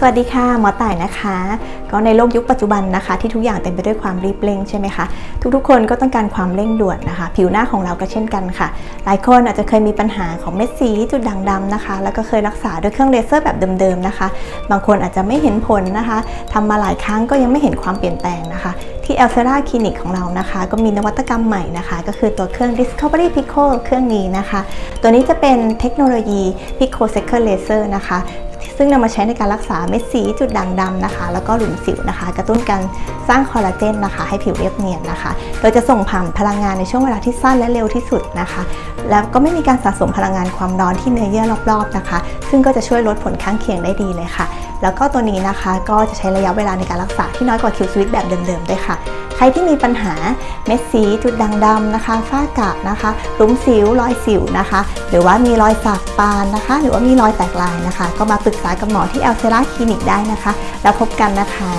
สวัสดีค่ะหมอต่ายนะคะ ก็ในโลกยุคปัจจุบันนะคะ ที่ทุกอย่างเต็มไปด้วยความรีบเร่งใช่ไหมคะทุกๆ คนก็ต้องการความเร่งด่วนนะคะ ผิวหน้าของเราก็เช่นกันค่ะ หลายคนอาจจะเคยมีปัญหาของเม็ดสีจุดด่างดำนะคะ แล้วก็เคยรักษาด้วยเครื่องเลเซอร์แบบเดิมๆนะคะ บางคนอาจจะไม่เห็นผลนะคะทำมาหลายครั้งก็ยังไม่เห็นความเปลี่ยนแปลงนะคะ ที่ e l s e r a Clinic ของเรานะคะ ก็มีนวัตกรรมใหม่นะคะ ก็คือตัวเครื่อง Discovery Pico เครื่องนี้นะคะ ตัวนี้จะเป็นเทคโนโลยี Pico Second Laser นะคะ ซึ่งนำมาใช้ในการรักษาเม็ดสีจุดด่างดำนะคะ แล้วก็หลุมสิวนะคะ กระตุ้นการสร้างคอลลาเจนนะคะ ให้ผิวเรียบเนียนนะคะ โดยจะส่งผ่านพลังงานในช่วงเวลาที่สั้นและเร็วที่สุดนะคะ แล้วก็ไม่มีการสะสมพลังงานความร้อนที่เนื้อเยื่อรอบๆนะคะ ซึ่งก็จะช่วยลดผลข้างเคียงได้ดีเลยค่ะ แล้วก็ตัวนี้นะคะก็จะใช้ระยะเวลาในการรักษาที่น้อยกว่าคิวสวิตแบบเดิมๆด้วยค่ะ ใครที่มีปัญหาเม็ดสีจุดด่างดำนะคะ ฝ้ากระนะคะรุ้มสิวรอยสิวนะคะ หรือว่ามีรอยสักปานนะคะ หรือว่ามีรอยแตกลายนะคะ ก็มาปรึกษากับหมอที่เอลเซราคลินิกได้นะคะ แล้วพบกันนะคะ